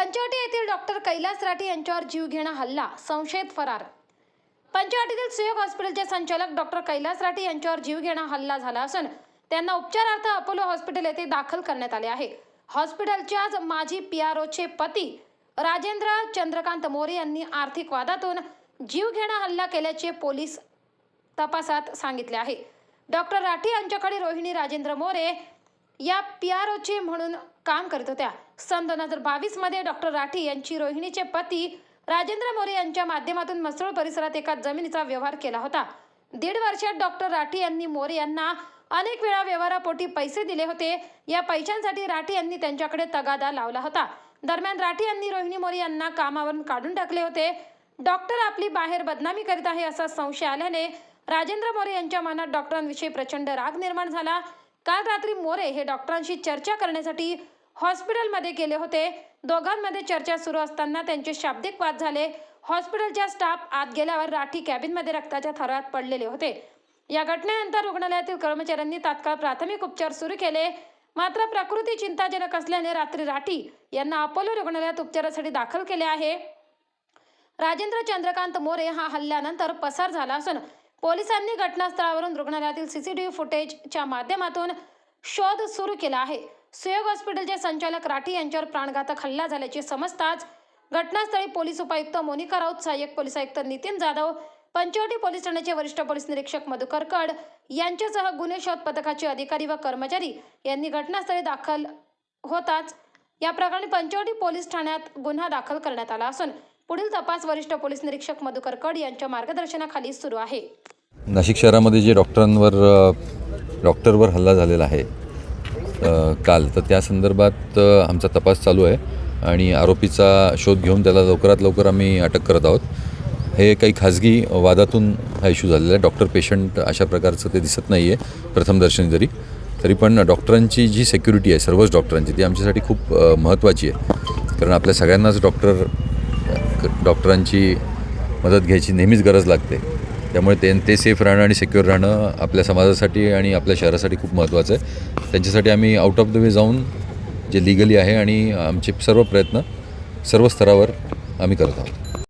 पंचवटी येथील डॉक्टर कैलास राठी यांच्यावर जीवघेणा हल्ला संशयित फरार. पंचवटीतील सुयोग हॉस्पिटलचे संचालक डॉक्टर कैलास राठी यांच्यावर जीवघेणा हल्ला झाला असून त्यांना उपचारार्थ अपोलो हॉस्पिटल येथे दाखल करण्यात आले आहे. हॉस्पिटलच्याच माजी पी आर ओचे पती राजेंद्र चंद्रकांत मोरे यांनी आर्थिक वादातून जीवघेणा हल्ला केल्याचे पोलीस तपासात सांगितले आहे. डॉक्टर राठी यांच्याकडे रोहिणी राजेंद्र मोरे या पी आर ओचे म्हणून काम करत होत्या. सन दोन हजार बावीसमध्ये डॉक्टर राठी यांची रोहिणीचे पती राजेंद्र मोरे यांच्या माध्यमातून मसरूळ परिसरात एका जमिनीचा व्यवहार केला होता. दीड वर्षात डॉक्टर राठी यांनी मोरे यांना अनेक वेळा व्यवहारापोटी पैसे दिले होते. या पैशांसाठी राठी यांनी त्यांच्याकडे तगादा लावला होता. दरम्यान राठी यांनी रोहिणी मोरे यांना कामावरून काढून टाकले होते. डॉक्टर आपली बाहेर बदनामी करीत आहे असा संशय आल्याने राजेंद्र मोरे यांच्या मनात डॉक्टरांविषयी प्रचंड राग निर्माण झाला. काल रात्री मोरे हे डॉक्टरांशी चर्चा करण्यासाठी हॉस्पिटलमध्ये गेले होते. दोघांमध्ये चर्चा सुरू असताना त्यांचे शाब्दिक वाद झाले. हॉस्पिटलच्या स्टाफ आत गेल्यावर राठी कॅबिनमध्ये रक्ताच्या थरात पडलेले होते. या घटनेनंतर रुग्णालयातील कर्मचाऱ्यांनी तात्काळ प्राथमिक उपचार सुरू केले. मात्र प्रकृती चिंताजनक असल्याने रात्री राठी यांना अपोलो रुग्णालयात उपचारासाठी दाखल केले आहे. राजेंद्र चंद्रकांत मोरे हा हल्ल्यानंतर पसार झाला असून पोलिसांनी घटनास्थळावरून रुग्णालयातील सीसीटीव्ही फुटेजच्या माध्यमातून शोध सुरू केला आहे. सुयोग हॉस्पिटलचे संचालक राठी यांच्यावर प्राणघातक हल्ला झाल्याचे समजताच घटनास्थळी पोलीस उपायुक्त मोनिका राऊत सहाय्यक पोलीस आयुक्त नितीन जाधव पंचवटी पोलीस ठाण्याचे वरिष्ठ पोलीस निरीक्षक मधुकर कड यांच्यासह गुन्हे शोध पथकाचे अधिकारी व कर्मचारी यांनी घटनास्थळी दाखल होताच या प्रकरणी पंचवटी पोलीस ठाण्यात गुन्हा दाखल करण्यात आला असून पुढील तपास वरिष्ठ पोलीस निरीक्षक मधुकर कड यांच्या मार्गदर्शनाखाली सुरू आहे. नाशिक शहरामध्ये जे डॉक्टरांवर डॉक्टरवर हल्ला झालेला आहे काल तर त्या संदर्भात आमचा तपास चालू आहे आणि आरोपीचा शोध घेऊन त्याला लवकरात लवकर आम्ही अटक करत आहोत. हे काही खाजगी वादातून हा इश्यू झालेला आहे. डॉक्टर पेशंट अशा प्रकारचं ते दिसत नाही आहे प्रथमदर्शनी जरी तरी पण डॉक्टरांची जी सेक्युरिटी आहे सर्वच डॉक्टरांची ती आमच्यासाठी खूप महत्त्वाची आहे. कारण आपल्या सगळ्यांनाच डॉक्टर डॉक्टरांची मदत घ्यायची नेहमीच गरज लागते. त्यामुळे ते ते सेफ राहणं आणि सिक्युअर राहणं आपल्या समाजासाठी आणि आपल्या शहरासाठी खूप महत्त्वाचं आहे. त्यांच्यासाठी आम्ही आउट ऑफ द वे जाऊन जे लिगली आहे आणि आमचे सर्व प्रयत्न सर्व स्तरावर आम्ही करत आहोत.